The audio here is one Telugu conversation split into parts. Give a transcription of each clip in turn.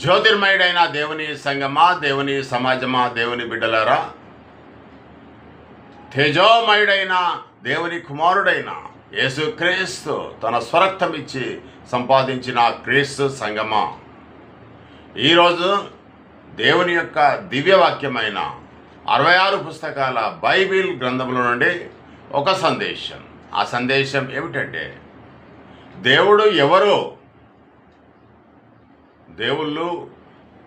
జ్యోతిర్మయుడైన దేవుని సంగమా దేవుని సమాజమా దేవుని బిడ్డలారా తేజోమయుడైన దేవుని కుమారుడైన యేసుక్రీస్తు తన స్వరక్తం ఇచ్చి సంపాదించిన క్రీస్తు సంగమా. ఈరోజు దేవుని యొక్క దివ్యవాక్యమైన అరవై ఆరు పుస్తకాల బైబిల్ గ్రంథముల నుండి ఒక సందేశం. ఆ సందేశం ఏమిటంటే దేవుడు ఎవరు దేవుళ్ళు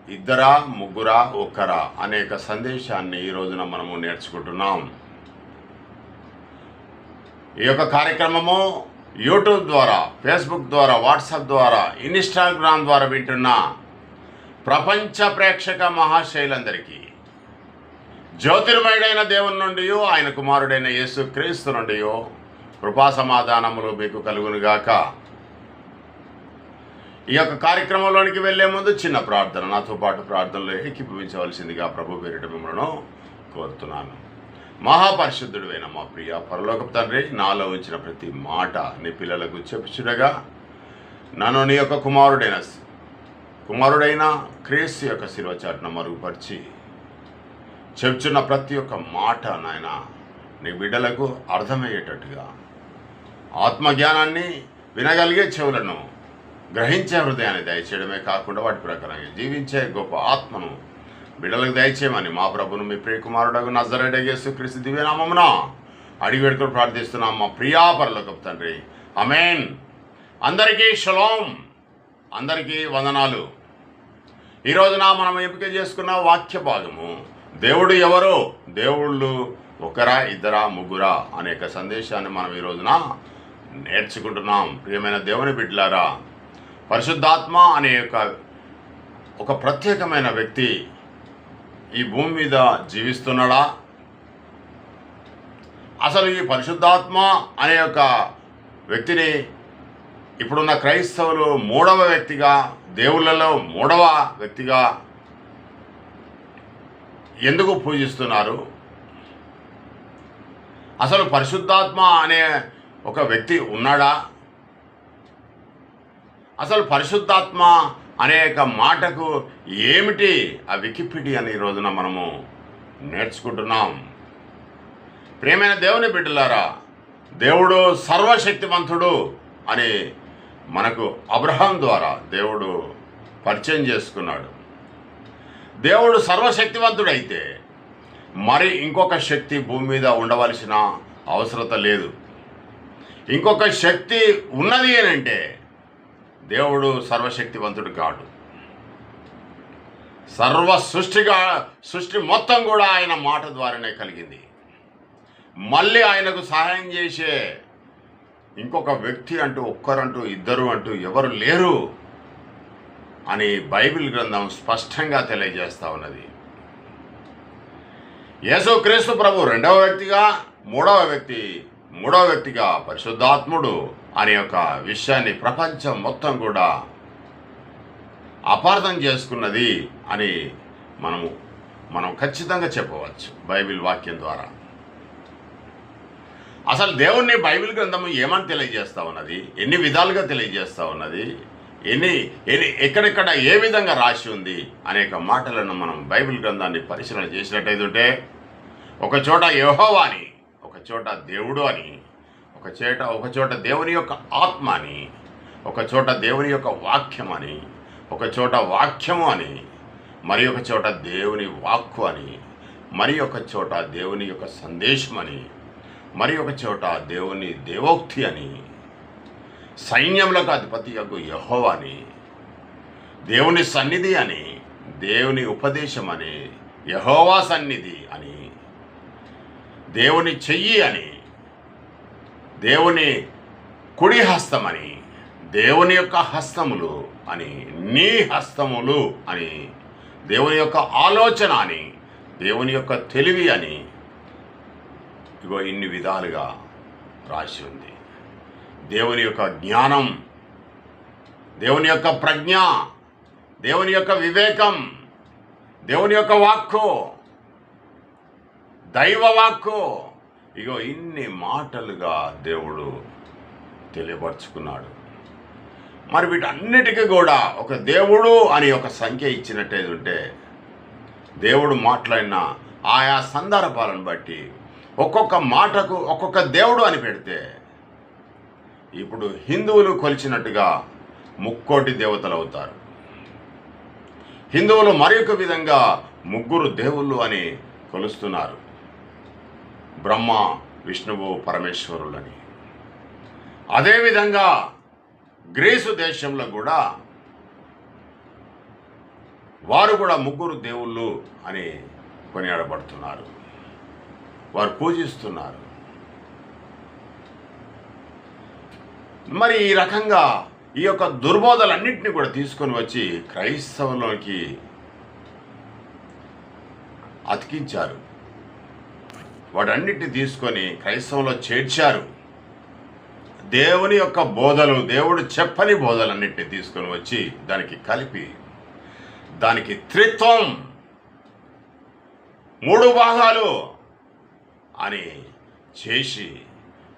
ఇద్దరా ముగ్గురా ఒక్కరా అనేక సందేశాన్ని ఈ రోజున మనము నేర్చుకుంటున్నాం. ఈ యొక్క కార్యక్రమము యూట్యూబ్ ద్వారా ఫేస్బుక్ ద్వారా వాట్సాప్ ద్వారా ఇన్స్టాగ్రామ్ ద్వారా వింటున్న ప్రపంచ ప్రేక్షక మహాశైలందరికీ జ్యోతిర్మయుడైన దేవుని నుండి ఆయన కుమారుడైన యేసు క్రీస్తు నుండి కృపా సమాధానములు మీకు కలుగునుగాక. ఈ యొక్క కార్యక్రమంలోనికి వెళ్ళే ముందు చిన్న ప్రార్థన. నాతో పాటు ప్రార్థనలో ఏకీభవించవలసిందిగా ప్రభు పేరిట మిమ్మల్ని కోరుతున్నాను. మహాపరిశుద్ధుడువైన మా ప్రియ పరలోకపు తండ్రి నాలో ఉంచిన ప్రతి మాట నీ పిల్లలకు చెప్పుచుడగా నన్ను నీ యొక్క కుమారుడైన కుమారుడైన క్రీస్తు యొక్క శిల్వచాటును మరుగుపరిచి చెప్చున్న ప్రతి ఒక్క మాట నాయన నీ బిడ్డలకు అర్థమయ్యేటట్టుగా ఆత్మజ్ఞానాన్ని వినగలిగే చెవులను గ్రహించే హృదయాన్ని దయచేయడమే కాకుండా వాటి ప్రకారం జీవించే గొప్ప ఆత్మను బిడ్డలకు దయచేయమని మా ప్రభును మీ ప్రియకుమారుడు నజరడగేసు క్రీస్తు దివ్యనామమున అడిగి వేడుకొని ప్రార్థిస్తున్నాం. మా ప్రియాపరలోకపు తండ్రి. అమేన్ అందరికీ షలోం. అందరికీ వందనాలు. ఈ రోజున మనం ఎంపిక చేసుకున్న వాక్య భాగము దేవుడు ఎవరు? దేవుళ్ళు ఒకరా ఇద్దరా ముగ్గురా అనేక సందేశాన్ని మనం ఈ రోజున నేర్చుకుంటున్నాం. ప్రియమైన దేవుని బిడ్డలారా పరిశుద్ధాత్మ అనే యొక్క ఒక ప్రత్యేకమైన వ్యక్తి ఈ భూమి మీద జీవిస్తున్నాడా? అసలు ఈ పరిశుద్ధాత్మ అనే యొక్క వ్యక్తిని ఇప్పుడున్న క్రైస్తవులు మూడవ వ్యక్తిగా దేవుళ్ళలో మూడవ వ్యక్తిగా ఎందుకు పూజిస్తున్నారు? అసలు పరిశుద్ధాత్మ అనే ఒక వ్యక్తి ఉన్నాడా? అసలు పరిశుద్ధాత్మ అనేక మాటకు ఏమిటి ఆ వికిపీడియా ఈ రోజున మనము నేర్చుకుంటున్నాం. ప్రేమైన దేవుని బిడ్డలారా దేవుడు సర్వశక్తివంతుడు అని మనకు అబ్రహాం ద్వారా దేవుడు పరిచయం చేసుకున్నాడు. దేవుడు సర్వశక్తివంతుడైతే మరి ఇంకొక శక్తి భూమి మీద ఉండవలసిన అవసరత లేదు. ఇంకొక శక్తి ఉన్నది ఏంటంటే అంటే దేవుడు సర్వశక్తివంతుడు కాడు సర్వ సృష్టిగా సృష్టి మొత్తం కూడా ఆయన మాట ద్వారానే కలిగింది. మళ్ళీ ఆయనకు సహాయం చేసే ఇంకొక వ్యక్తి అంటూ ఒక్కరంటూ ఇద్దరు అంటూ ఎవరు లేరు అని బైబిల్ గ్రంథం స్పష్టంగా తెలియజేస్తా ఉన్నది. యేసు క్రీస్తు ప్రభు రెండవ వ్యక్తిగా మూడవ వ్యక్తి మూడో వ్యక్తిగా పరిశుద్ధాత్ముడు అనే ఒక విషయాన్ని ప్రపంచం మొత్తం కూడా అపార్థం చేసుకున్నది అని మనము మనం ఖచ్చితంగా చెప్పవచ్చు బైబిల్ వాక్యం ద్వారా. అసలు దేవుణ్ణి బైబిల్ గ్రంథము ఏమని తెలియజేస్తా ఉన్నది? ఎన్ని విధాలుగా తెలియజేస్తా ఉన్నది? ఎన్ని ఎన్ని ఎక్కడెక్కడ ఏ విధంగా రాసి ఉంది అనేక మాటలను మనం బైబిల్ గ్రంథాన్ని పరిశీలన చేసినట్టయితే ఒక చోట యహోవాని చోట దేవుడు అని ఒక ఒకచోట ఒక చోట దేవుని యొక్క ఆత్మ అని ఒక చోట దేవుని యొక్క వాక్యం అని ఒక చోట వాక్యము అని మరి ఒక చోట దేవుని వాక్కు అని మరి ఒక చోట దేవుని యొక్క సందేశం అని మరి ఒక చోట దేవుని దేవోక్తి అని సైన్యములకు అధిపతి యొక్క యహో అని దేవుని సన్నిధి అని దేవుని ఉపదేశం అని యహోవా సన్నిధి అని దేవుని చెయ్యి అని దేవుని కుడి హస్తమని దేవుని యొక్క హస్తములు అని నీ హస్తములు అని దేవుని యొక్క ఆలోచన అని దేవుని యొక్క తెలివి అని ఇగో ఇన్ని విధాలుగా రాసి ఉంది. దేవుని యొక్క జ్ఞానం దేవుని యొక్క ప్రజ్ఞ దేవుని యొక్క వివేకం దేవుని యొక్క వాక్కు దైవవాక్కు. ఇగో ఇన్ని మాటలుగా దేవుడు తెలియపరుచుకున్నాడు. మరి వీటన్నిటికీ కూడా ఒక దేవుడు అని ఒక సంఖ్య ఇచ్చినట్టేది ఉంటే దేవుడు మాట్లాడిన ఆయా సందర్భాలను బట్టి ఒక్కొక్క మాటకు ఒక్కొక్క దేవుడు అని పెడితే ఇప్పుడు హిందువులు కొలిచినట్టుగా ముక్కోటి దేవతలు అవుతారు. హిందువులు మరొక విధంగా ముగ్గురు దేవుళ్ళు అని కొలుస్తున్నారు. బ్రహ్మ విష్ణువు పరమేశ్వరులని. అదేవిధంగా గ్రీసు దేశంలో కూడా వారు కూడా ముగ్గురు దేవుళ్ళు అని కొనియాడబడుతున్నారు. వారు పూజిస్తున్నారు. మరి ఈ రకంగా ఈ యొక్క దుర్బోధలన్నింటినీ కూడా తీసుకొని వచ్చి క్రైస్తవంలోకి అతికించారు. వాటన్నిటిని తీసుకొని క్రైస్తవంలో చేర్చారు. దేవుని యొక్క బోధలు దేవుడు చెప్పని బోధలన్నింటినీ తీసుకొని వచ్చి దానికి కలిపి దానికి త్రిత్వం మూడు భాగాలు అని చేసి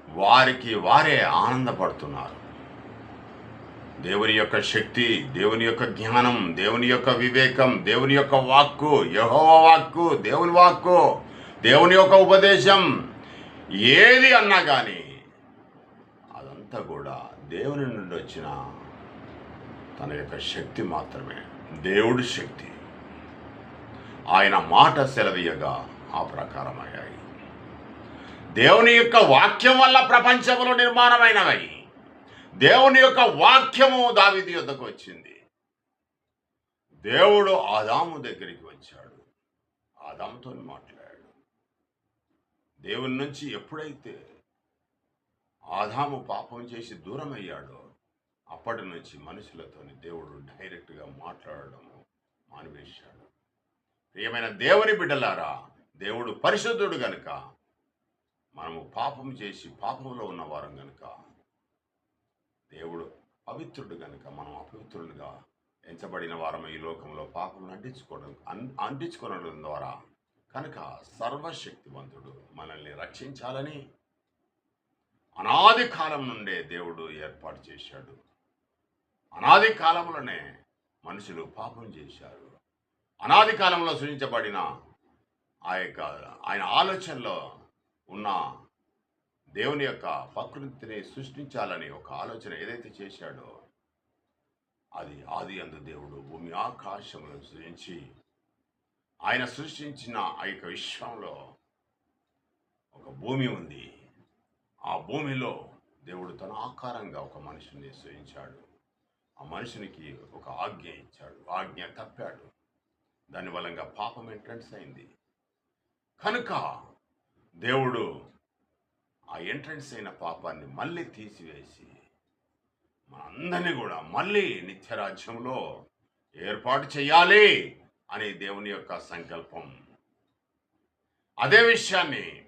వారికి వారే ఆనందపడుతున్నారు. దేవుని యొక్క శక్తి దేవుని యొక్క జ్ఞానం దేవుని యొక్క వివేకం దేవుని యొక్క వాక్కు యహోవ వాక్కు దేవుని వాక్కు దేవుని యొక్క ఉపదేశం ఏది అన్నా కానీ అదంతా కూడా దేవుని నుండి వచ్చిన తన యొక్క శక్తి మాత్రమే. దేవుడి శక్తి. ఆయన మాట సెలవీయగా ఆ ప్రకారమయ్యాయి. దేవుని యొక్క వాక్యం వల్ల ప్రపంచంలో నిర్మాణమైనవి దేవుని యొక్క వాక్యము దావిది యొద్దకు వచ్చింది. దేవుడు ఆదాము దగ్గరికి వచ్చాడు. ఆదాముతో మాట్లాడు దేవుని నుంచి ఎప్పుడైతే ఆదాము పాపం చేసి దూరం అయ్యాడో అప్పటి నుంచి మనుషులతోని దేవుడు డైరెక్ట్గా మాట్లాడడం మానివేశాడు. ప్రియమైన దేవుని బిడ్డలారా దేవుడు పరిశుద్ధుడు గనుక మనము పాపం చేసి పాపంలో ఉన్నవారం గనుక దేవుడు పవిత్రుడు గనుక మనం అపవిత్రులుగా ఎంచబడిన వారం ఈ లోకంలో పాపం అంటించుకోవడం అన్ అంటించుకోవడం ద్వారా కనుక సర్వశక్తివంతుడు మనల్ని రక్షించాలని అనాది కాలం నుండే దేవుడు ఏర్పాటు చేశాడు. అనాది కాలంలోనే మనుషులు పాపం చేశారు. అనాది కాలంలో సృజించబడిన ఆ యొక్క ఆయన ఆలోచనలో ఉన్న దేవుని యొక్క ప్రకృతిని సృష్టించాలని ఒక ఆలోచన ఏదైతే చేశాడో అది ఆది అందు దేవుడు భూమి ఆకాశములను సృజించి ఆయన సృష్టించిన ఆ యొక్క విశ్వంలో ఒక భూమి ఉంది. ఆ భూమిలో దేవుడు తన ఆకారంగా ఒక మనిషిని సృజించాడు. ఆ మనిషినికి ఒక ఆజ్ఞ ఇచ్చాడు ఆజ్ఞ తప్పాడు. దాని వలంగా పాపం ఎంట్రన్స్ అయింది. కనుక దేవుడు ఆ ఎంట్రన్స్ అయిన పాపాన్ని మళ్ళీ తీసివేసి మనందరినీ కూడా మళ్ళీ నిత్యరాజ్యంలో ఏర్పాటు చేయాలి. అని దేవుని యొక్క సంకల్పం. అదే విషయాన్ని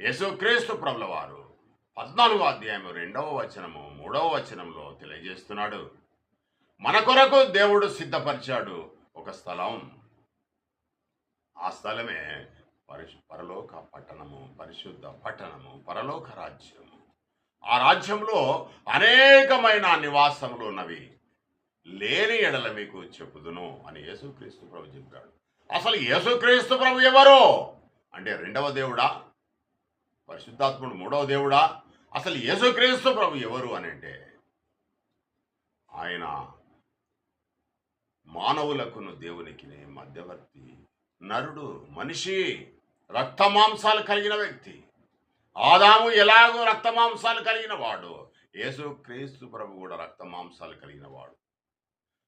యేసుక్రీస్తు ప్రభుల వారు పద్నాలుగో అధ్యాయం రెండవ వచనము మూడవ వచనంలో తెలియజేస్తున్నాడు. మన కొరకు దేవుడు సిద్ధపరిచాడు ఒక స్థలం. ఆ స్థలమే పరిశు పరలోక పట్టణము పరిశుద్ధ పట్టణము పరలోక రాజ్యము. ఆ రాజ్యంలో అనేకమైన నివాసములు ఉన్నవి. లేని ఎడల మీకు చెప్పుదును అని యేసుక్రీస్తు ప్రభు చెప్పాడు. అసలు యేసుక్రీస్తు ప్రభు ఎవరు? అంటే రెండవ దేవుడా? పరిశుద్ధాత్ముడు మూడవ దేవుడా? అసలు యేసుక్రీస్తు ప్రభు ఎవరు అని అంటే ఆయన మానవులకును దేవునికి మధ్యవర్తి నరుడు మనిషి రక్తమాంసాలు కలిగిన వ్యక్తి. ఆదాము ఎలాగో రక్తమాంసాలు కలిగిన వాడు యేసుక్రీస్తు ప్రభు కూడా రక్తమాంసాలు కలిగిన వాడు.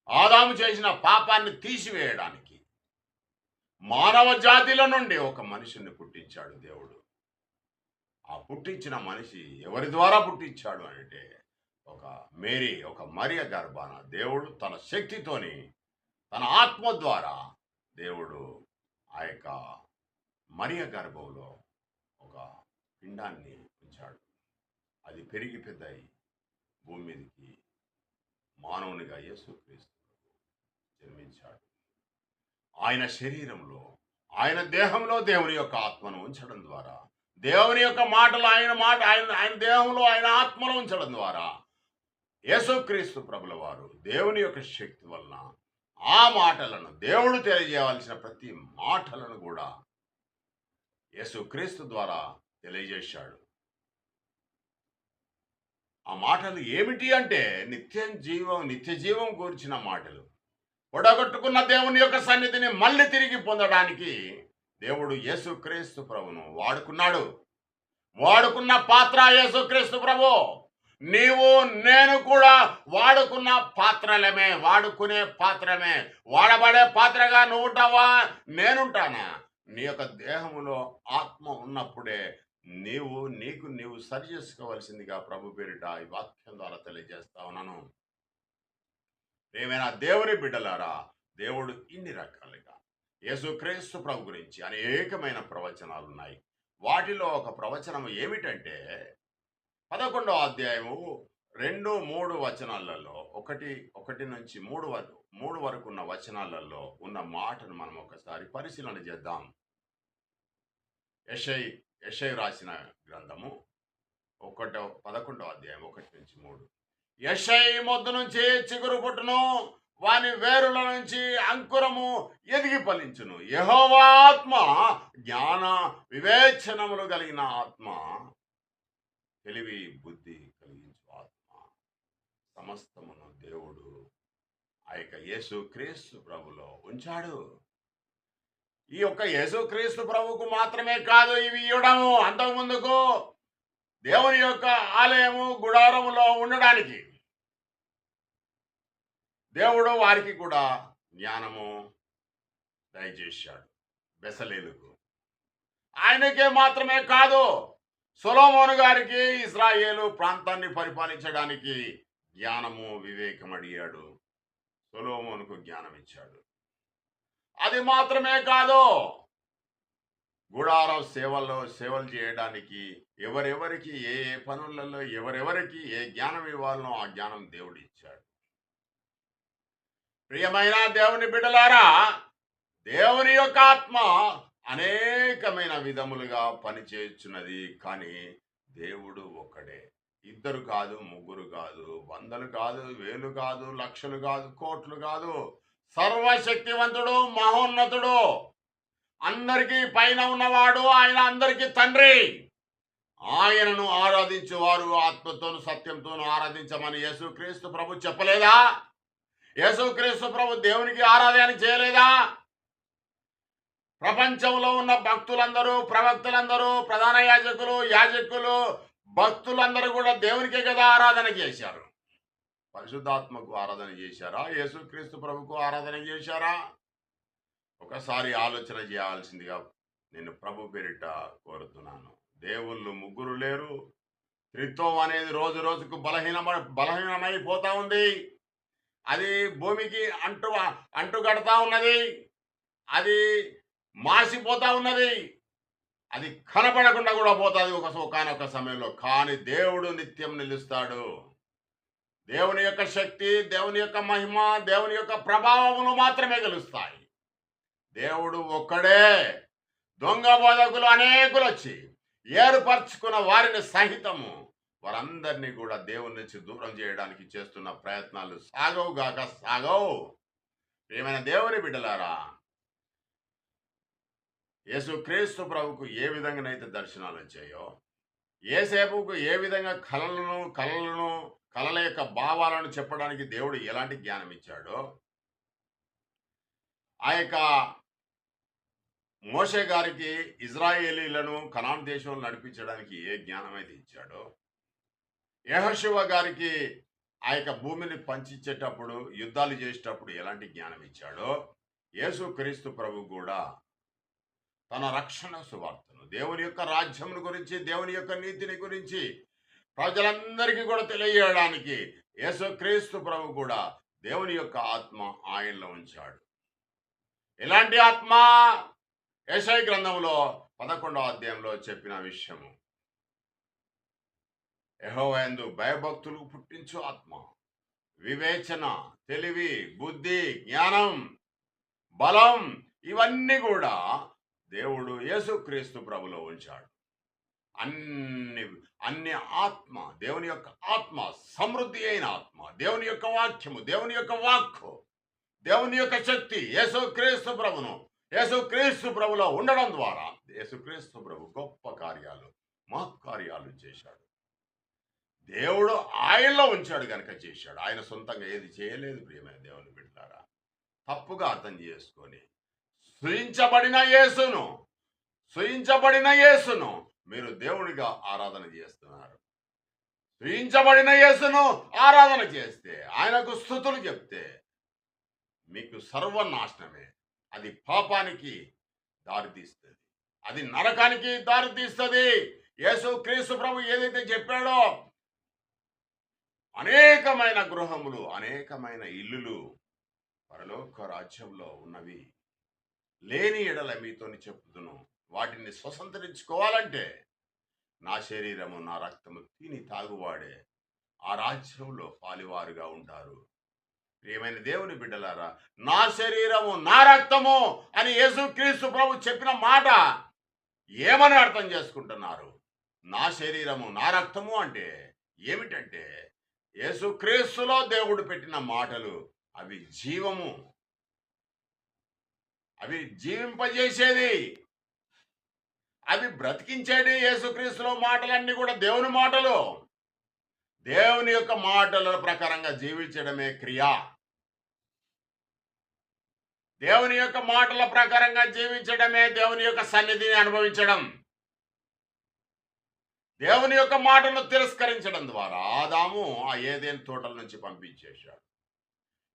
ఆదాము చేసిన పాపాన్ని తీసివేయడానికి. మానవ జాతిల నుండి ఒక మనిషిని పుట్టించాడు దేవుడు. ఆ పుట్టించిన మనిషి ఎవరి ద్వారా పుట్టించాడు అంటే ఒక మేరీ ఒక మరియ గర్భాన దేవుడు తన శక్తితోని తన ఆత్మ ద్వారా దేవుడు ఆ యొక్క మరియ గర్భంలో ఒక పిండాన్ని ఉంచాడు. అది పెరిగి పెద్దయి భూమి మీదకి మానవునిగా యేసుక్రీస్తు జన్మించాడు. ఆయన శరీరంలో ఆయన దేహంలో దేవుని యొక్క ఆత్మను ఉంచడం ద్వారా దేవుని యొక్క మాటలు ఆయన మాట ఆయన ఆయన దేహంలో ఆయన ఆత్మలో ఉంచడం ద్వారా యేసుక్రీస్తు ప్రభుల వారు దేవుని యొక్క శక్తి వలన ఆ మాటలను దేవుడు తెలియజేయవలసిన ప్రతి మాటలను కూడా యేసుక్రీస్తు ద్వారా తెలియజేశాడు. ఆ మాటలు ఏమిటి అంటే నిత్యం జీవం నిత్య జీవం కూర్చిన మాటలు. పొడగొట్టుకున్న దేవుని యొక్క సన్నిధిని మళ్ళీ తిరిగి పొందడానికి దేవుడు యేసుక్రీస్తు ప్రభును వాడుకున్నాడు. వాడుకున్న పాత్ర యేసుక్రీస్తు ప్రభు. నీవు నేను కూడా వాడుకున్న పాత్రలమే వాడుకునే పాత్రమే. వాడబడే పాత్రగా నువ్వుంటావా? నేనుంటానా? నీ యొక్క దేహములో ఆత్మ ఉన్నప్పుడే నీవు నీకు నీవు సరి చేసుకోవలసిందిగా ప్రభు పేరిట ఈ వాక్యం ద్వారా తెలియజేస్తా ఉన్నాను. ఏమైనా దేవుని బిడ్డలారా దేవుడు ఇన్ని రకాలుగా యేసుక్రీస్తు ప్రభు గురించి అనేకమైన ప్రవచనాలు ఉన్నాయి. వాటిలో ఒక ప్రవచనం ఏమిటంటే పదకొండవ అధ్యాయము రెండు మూడు వచనాలలో ఒకటి ఒకటి నుంచి మూడు వరకు మూడు వరకు ఉన్న వచనాలలో ఉన్న మాటను మనం ఒకసారి పరిశీలన చేద్దాం. యషై యషై రాసిన గ్రంథము ఒకటో పదకొండవ అధ్యాయం ఒకటి నుంచి మూడు. యషై మొద్దు నుంచి చిగురు పుట్టును వాని వేరుల నుంచి అంకురము ఎదిగి ఫలించును. యహోవాత్మ జ్ఞాన వివేచనములు కలిగిన ఆత్మ తెలివి బుద్ధి కలిగించు ఆత్మ. సమస్తమును దేవుడు ఆ యొక్క యేసు క్రీస్తు ప్రభులో ఉంచాడు. ఈ యొక్క యేసుక్రీస్తు ప్రభుకు మాత్రమే కాదు ఇవి ఇవ్వడము అంతకుముందుకు దేవుని యొక్క ఆలయము గుడారములో ఉండడానికి. దేవుడు వారికి కూడా జ్ఞానము దయచేశాడు. బెసలేలుకు. ఆయనకే మాత్రమే కాదు సొలోమోను గారికి ఇస్రాయేలు ప్రాంతాన్ని పరిపాలించడానికి జ్ఞానము వివేకం అడిగాడు సొలోమోనుకు జ్ఞానం ఇచ్చాడు అది మాత్రమే కాదు. గుడారం సేవల్లో సేవలు చేయడానికి ఎవరెవరికి ఏ ఏ పనులలో ఎవరెవరికి ఏ జ్ఞానం ఇవ్వాలనో ఆ జ్ఞానం దేవుడు ఇచ్చాడు. ప్రియమైన దేవుని బిడ్డలారా దేవుని యొక్క ఆత్మ అనేకమైన విధములుగా పనిచేయుచున్నది కానీ దేవుడు ఒక్కడే. ఇద్దరు కాదు ముగ్గురు కాదు వందలు కాదు వేలు కాదు లక్షలు కాదు కోట్లు కాదు సర్వశక్తివంతుడు మహోన్నతుడు. అందరికీ పైన ఉన్నవాడు ఆయన అందరికీ తండ్రి. ఆయనను ఆరాధించేవారు ఆత్మతోను సత్యంతోను ఆరాధించమని యేసుక్రీస్తు ప్రభు చెప్పలేదా? యేసుక్రీస్తు ప్రభు దేవునికి ఆరాధన చేయలేదా? ప్రపంచంలో ఉన్న భక్తులందరూ ప్రవక్తులందరూ ప్రధాన యాజకులు యాజకులు భక్తులందరూ కూడా దేవునికే కదా ఆరాధన చేశారు. పరిశుద్ధాత్మకు ఆరాధన చేశారా? యేసుక్రీస్తు ప్రభుకు ఆరాధన చేశారా? ఒకసారి ఆలోచన చేయాల్సిందిగా నేను ప్రభు పేరిట కోరుతున్నాను. దేవుళ్ళు ముగ్గురు లేరు. త్రిత్వం అనేది రోజు రోజుకు బలహీన బలహీనమైపోతా ఉంది. అది భూమికి అంటు అంటుగడతా ఉన్నది. అది మాసిపోతా ఉన్నది. అది కనపడకుండా కూడా పోతుంది ఒక ఒకనొక సమయంలో. కానీ దేవుడు నిత్యం నిలుస్తాడు. దేవుని యొక్క శక్తి దేవుని యొక్క మహిమ దేవుని యొక్క ప్రభావములు మాత్రమే గెలుస్తాయి. దేవుడు ఒక్కడే. దొంగ బోధకులు అనేకులు వచ్చి ఏర్పరచుకున్న వారిని సహితము వారందరినీ కూడా దేవుని నుంచి దూరం చేయడానికి చేస్తున్న ప్రయత్నాలు సాగవు గాక సాగవు. ఏమైనా దేవుని బిడ్డలారా యేసు క్రీస్తు ప్రభుకు ఏ విధంగానైతే దర్శనాలు వచ్చాయో ఏసేపుకు ఏ విధంగా కళలను కళలను కళల యొక్క భావాలను చెప్పడానికి దేవుడు ఎలాంటి జ్ఞానం ఇచ్చాడో ఆ యొక్క మోషే గారికి ఇజ్రాయేలీలను కనాన్ దేశంలో నడిపించడానికి ఏ జ్ఞానం అయితే ఇచ్చాడో యహశివ గారికి ఆ యొక్క భూమిని పంచిచ్చేటప్పుడు యుద్ధాలు చేసేటప్పుడు ఎలాంటి జ్ఞానం ఇచ్చాడో యేసు క్రీస్తు ప్రభు కూడా తన రక్షణ సువార్తను దేవుని యొక్క రాజ్యమును గురించి దేవుని యొక్క నీతిని గురించి ప్రజలందరికీ కూడా తెలియజేయడానికి యేసుక్రీస్తు ప్రభు కూడా దేవుని యొక్క ఆత్మ ఆయనలో ఉంచాడు. ఎలాంటి ఆత్మ యశై గ్రంథంలో పదకొండవ అధ్యాయంలో చెప్పిన విషయము. యహోవయందు భయభక్తులు పుట్టించు ఆత్మ వివేచన తెలివి బుద్ధి జ్ఞానం బలం ఇవన్నీ కూడా దేవుడు యేసుక్రీస్తు ప్రభులో ఉంచాడు. అన్ని అన్ని ఆత్మ దేవుని యొక్క ఆత్మ సమృద్ధి అయిన ఆత్మ దేవుని యొక్క వాక్యము దేవుని యొక్క వాక్కు దేవుని యొక్క శక్తి యేసు క్రీస్తు ప్రభును యేసుక్రీస్తు ప్రభులో ఉండడం ద్వారా యేసుక్రీస్తు ప్రభు గొప్ప కార్యాలు మహత్కార్యాలు చేశాడు. దేవుడు ఆయనలో ఉంచాడు కనుక చేశాడు. ఆయన సొంతంగా ఏది చేయలేదు ప్రియమైన దేవుని బిడ్డారా తప్పుగా అర్థం చేసుకొని సృజించబడిన యేసును సృజించబడిన యేసును మీరు దేవుడిగా ఆరాధన చేస్తున్నారు. స్వీయించబడిన యేసును ఆరాధన చేస్తే ఆయనకు స్థుతులు చెప్తే మీకు సర్వనాశనమే. అది పాపానికి దారితీస్తుంది అది నరకానికి దారితీస్తుంది యేసు క్రీస్తు ప్రభు ఏదైతే చెప్పాడో అనేకమైన గృహములు అనేకమైన ఇల్లులు పరలోక రాజ్యంలో ఉన్నవి. లేని ఎడల మీతోని చెప్పుదును. వాటిని స్వతంత్రించుకోవాలంటే నా శరీరము నా రక్తము తిని తాగువాడే ఆ రాజ్యంలో పాలివారుగా ఉంటారు. ప్రియమైన దేవుని బిడ్డలారా నా శరీరము నా రక్తము అని యేసుక్రీస్తు ప్రభు చెప్పిన మాట ఏమని అర్థం చేసుకుంటున్నారు? నా శరీరము నా రక్తము అంటే ఏమిటంటే యేసుక్రీస్తులో దేవుడు పెట్టిన మాటలు అవి జీవము. అవి జీవింపజేసేది అవి బ్రతికించేది యేసుక్రీస్తులో మాటలన్నీ కూడా దేవుని మాటలు. దేవుని యొక్క మాటల ప్రకారంగా జీవించడమే క్రియ. దేవుని యొక్క మాటల ప్రకారంగా జీవించడమే దేవుని యొక్క సన్నిధిని అనుభవించడం. దేవుని యొక్క మాటను తిరస్కరించడం ద్వారా ఆదాము ఆ ఏదేని తోటల నుంచి పంపించేశాడు.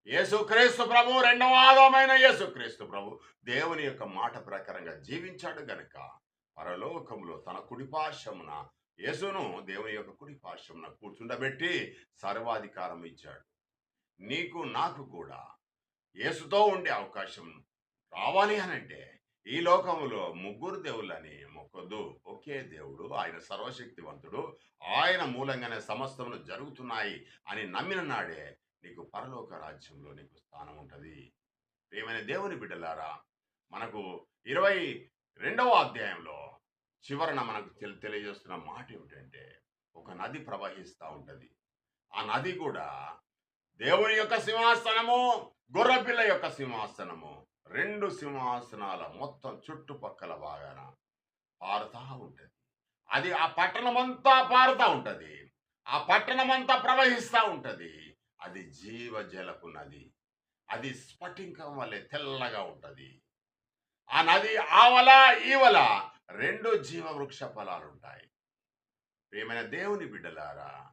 యేసుక్రీస్తు ప్రభు రెండవ ఆదామైన యేసుక్రీస్తు ప్రభు దేవుని యొక్క మాట ప్రకారంగా జీవించాడు గనక పరలోకములో తన కుడిపాశమున యేసును దేవుని యొక్క కుడిపాశమున కూర్చుండబెట్టి సర్వాధికారం ఇచ్చాడు. నీకు నాకు కూడా యేసుతో ఉండే అవకాశం రావాలి అని అంటే ఈ లోకములో ముగ్గురు దేవుళ్ళని మొక్కొద్దు. ఒకే దేవుడు ఆయన సర్వశక్తివంతుడు ఆయన మూలంగానే సమస్తములు జరుగుతున్నాయి అని నమ్మిన నాడే నీకు పరలోక రాజ్యంలో నీకు స్థానం ఉంటుంది. ప్రేమైన దేవుని బిడ్డలారా మనకు ఇరవై రెండవ అధ్యాయంలో చివరన మనకు తెలి తెలియజేస్తున్న మాట ఏమిటంటే ఒక నది ప్రవహిస్తూ ఉంటుంది. ఆ నది కూడా దేవుని యొక్క సింహాసనము గొర్రెపిల్ల యొక్క సింహాసనము రెండు సింహాసనాల మొత్తం చుట్టుపక్కల బాగాన పారుతా ఉంటుంది. అది ఆ పట్టణమంతా పారుతా ఉంటుంది. ఆ పట్టణమంతా ప్రవహిస్తూ ఉంటుంది. అది జీవజలపు నది. అది స్ఫటింకం వల్లే తెల్లగా ఉంటుంది. ఆ నది ఆవల ఈవల రెండు జీవవృక్ష ఫలాలు ఉంటాయి ప్రేమైన దేవుని బిడ్డలారా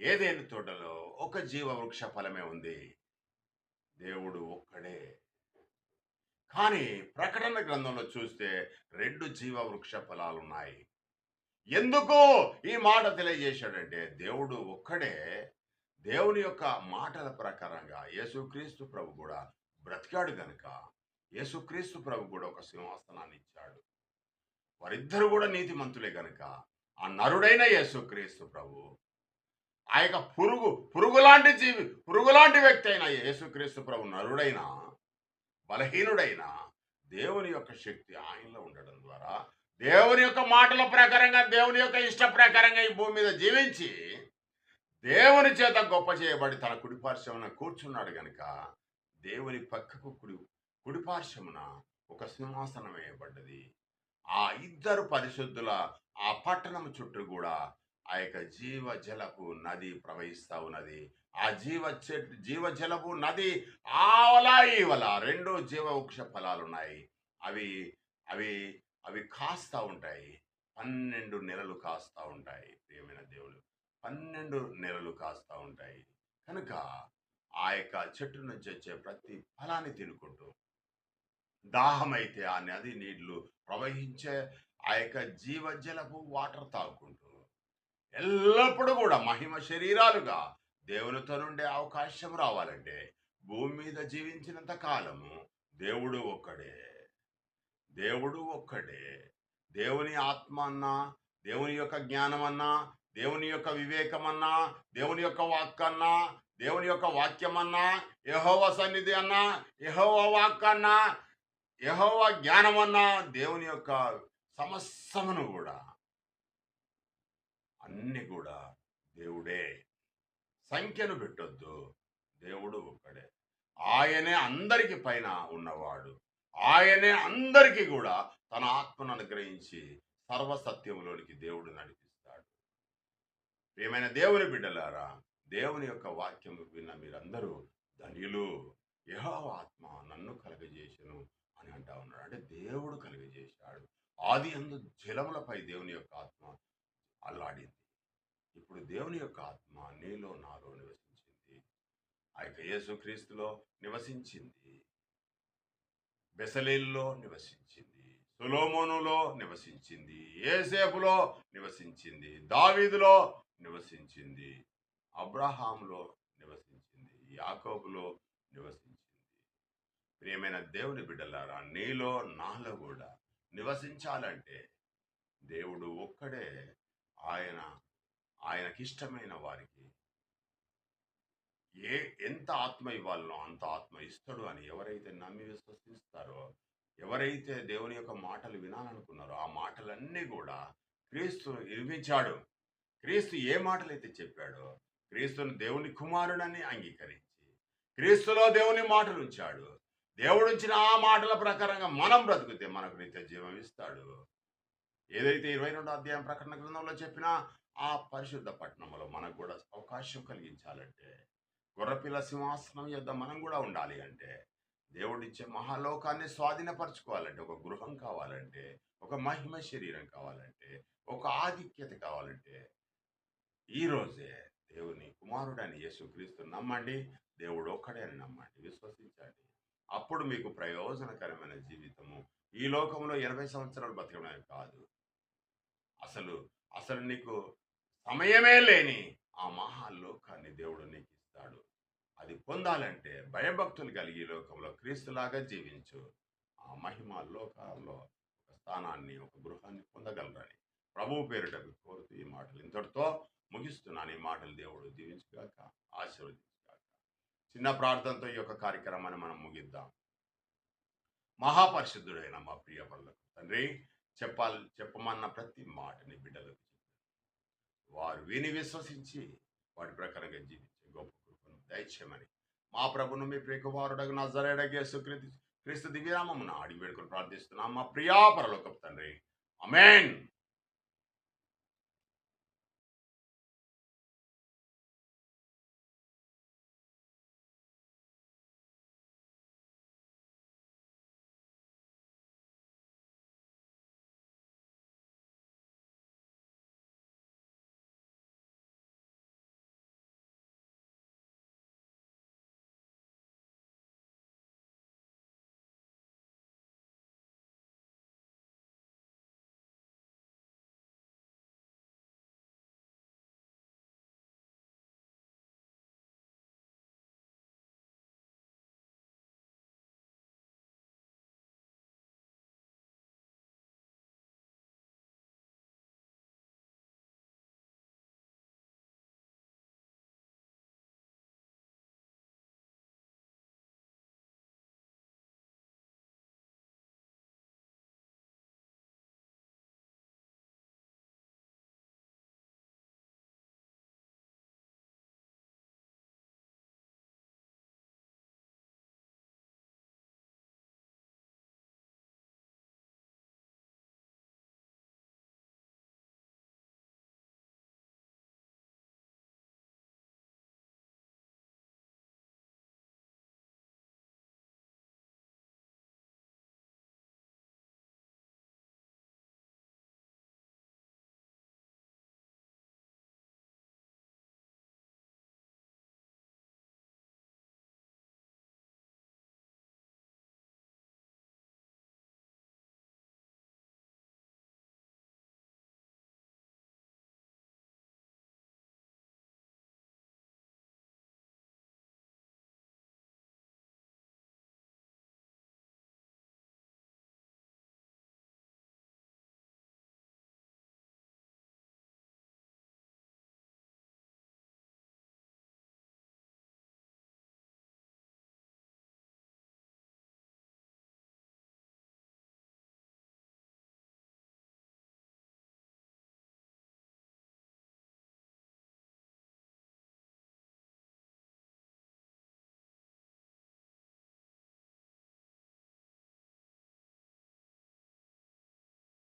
ఏదేని తోటలో ఒక జీవవృక్ష ఫలమే ఉంది? దేవుడు ఒక్కడే. కానీ ప్రకటన గ్రంథంలో చూస్తే రెండు జీవవృక్ష ఫలాలు ఉన్నాయి ఎందుకు ఈ మాట తెలియజేశాడంటే దేవుడు ఒక్కడే. దేవుని యొక్క మాటల ప్రకారంగా యేసుక్రీస్తు ప్రభు కూడా బ్రతికాడు గనుక యేసుక్రీస్తు ప్రభు కూడా ఒక సింహాసనాన్ని ఇచ్చాడు. వారిద్దరు కూడా నీతిమంతులే కనుక ఆ నరుడైన యేసుక్రీస్తు ప్రభు ఆ యొక్క పురుగు పురుగులాంటి జీవి పురుగులాంటి వ్యక్తి అయిన యేసుక్రీస్తు ప్రభు నరుడైన బలహీనుడైన దేవుని యొక్క శక్తి ఆయనలో ఉండడం ద్వారా దేవుని యొక్క మాటల ప్రకారంగా దేవుని యొక్క ఇష్ట ప్రకారంగా ఈ భూమి మీద జీవించి దేవుని చేత గొప్ప చేయబడి తన కుడిపార్శ్వమున కూర్చున్నాడు గనుక దేవుని పక్కకు కుడి కుడిపార్శ్వమున ఒక సింహాసనం వేయబడ్డది. ఆ ఇద్దరు పరిశుద్ధుల ఆ పట్టణం చుట్టూ కూడా ఆ యొక్క జీవ జలపు నది ప్రవహిస్తూ ఉన్నది. ఆ జీవ చెట్టు జీవ జలపు నది ఆవల ఈవల రెండు జీవవృక్ష ఫలాలు ఉన్నాయి అవి అవి అవి కాస్తూ ఉంటాయి. పన్నెండు నెలలు కాస్తూ ఉంటాయి ప్రియమైన దేవుడు. పన్నెండు నెలలు కాస్తూ ఉంటాయి. కనుక ఆ యొక్క చెట్టు నుంచి వచ్చే ప్రతి ఫలాన్ని తినుకుంటూ దాహమైతే ఆ నది నీళ్ళు ప్రవహించే ఆ యొక్క జీవజలపు వాటర్ తాగుకుంటూ ఎల్లప్పుడూ కూడా మహిమ శరీరాలుగా దేవునితో నుండే అవకాశం రావాలంటే భూమి మీద జీవించినంత కాలము దేవుడు ఒక్కడే. దేవుడు ఒక్కడే. దేవుని ఆత్మ అన్నా దేవుని యొక్క జ్ఞానం అన్నా దేవుని యొక్క వివేకమన్నా దేవుని యొక్క వాక్కన్నా దేవుని యొక్క వాక్యమన్నా యహోవ సన్నిధి అన్నా యహోవ వాక్ అన్నా యహోవ జ్ఞానం దేవుని యొక్క సమస్తమును కూడా అన్ని కూడా దేవుడే. సంఖ్యను పెట్టొద్దు. దేవుడు ఒక్కడే. ఆయనే అందరికి పైన ఉన్నవాడు. ఆయనే అందరికీ కూడా తన ఆత్మను అనుగ్రహించి సర్వసత్యములోనికి దేవుడు నడిపిస్తాడు. ప్రియమైన దేవుని బిడ్డలారా దేవుని యొక్క వాక్యం విన్న మీరందరూ ధనియులు. యహో ఆత్మ నన్ను కలగజేసెను. అని అంటా ఉన్నాడు. అంటే దేవుడు కలిగజేశాడు. ఆది అందు జలములపై దేవుని యొక్క ఆత్మ అల్లాడింది. ఇప్పుడు దేవుని యొక్క ఆత్మ నీలో నాలో నివసించింది. ఆ యొక్క యేసుక్రీస్తులో నివసించింది. బెసలేల్లో నివసించింది. సులోమోనులో నివసించింది. ఏసేపులో నివసించింది. దావీదులో నివసించింది. అబ్రహాంలో నివసించింది. యాకోబులో నివసించింది. ప్రియమైన దేవుని బిడ్డలారా నీలో నాలో కూడా నివసించాలంటే దేవుడు ఒక్కడే ఆయన ఆయనకిష్టమైన వారికి ఏ ఎంత ఆత్మ ఇవ్వాలనో అంత ఆత్మ ఇస్తాడు అని ఎవరైతే నమ్మి విశ్వసిస్తారో ఎవరైతే దేవుని యొక్క మాటలు వినాలనుకున్నారో ఆ మాటలన్నీ కూడా క్రీస్తు నిర్మించాడు. క్రీస్తు ఏ మాటలైతే చెప్పాడో క్రీస్తును దేవుని కుమారుడని అంగీకరించి క్రీస్తులో దేవుని మాటలు దేవుడిచ్చిన ఆ మాటల ప్రకారంగా మనం బ్రతికితే మనకు నిత్య జీవం ఇస్తాడు. ఏదైతే ఇరవై రెండో అధ్యాయం ప్రకటన గ్రంథంలో చెప్పినా ఆ పరిశుద్ధ పట్టణంలో మనకు కూడా అవకాశం కలిగించాలంటే గుర్రపిల్ల సింహాసనం యొద్ద మనం కూడా ఉండాలి అంటే దేవుడిచ్చే మహాలోకాన్ని స్వాధీనపరచుకోవాలంటే ఒక గృహం కావాలంటే ఒక మహిమ శరీరం కావాలంటే ఒక ఆధిక్యత కావాలంటే ఈరోజే దేవుని కుమారుడని యేసుక్రీస్తు నమ్మండి దేవుడు ఒక్కడే అని నమ్మండి. విశ్వసించండి. అప్పుడు మీకు ప్రయోజనకరమైన జీవితము. ఈ లోకంలో ఎనభై సంవత్సరాలు బతకడమే కాదు. అసలు అసలు నీకు సమయమే లేని ఆ మహాలోకాన్ని దేవుడు నీకు ఇస్తాడు. అది పొందాలంటే భయభక్తులు కలిగి ఈ లోకంలో క్రీస్తులాగా జీవించు. ఆ మహిమ లోకాల్లో ఒక స్థానాన్ని ఒక గృహాన్ని పొందగలరని ప్రభువు పేరిట కోరుతూ ఈ మాటలు ఇంతటితో ముగిస్తున్నాను. ఈ మాటలు దేవుడు దీవించుగాక ఆశీర్వదించు. చిన్న ప్రార్థనతో ఈ యొక్క కార్యక్రమాన్ని మనం ముగిద్దాం. మహాపరిశుద్ధుడైన మా ప్రియ పనులకు తండ్రి చెప్పాలి చెప్పమన్న ప్రతి మాటని బిడ్డలకు వారు విని విశ్వసించి వాటి ప్రకారంగా జీవించే గొప్ప కృపను దయచేయమని మా ప్రభును మీ ప్రియకుమారుడగు సుకృతి క్రీస్తు దివ్యనామమున అడిగి వేడుకొని ప్రార్థిస్తున్నాం. మా ప్రియా పరలోకపు తండ్రి. అమేన్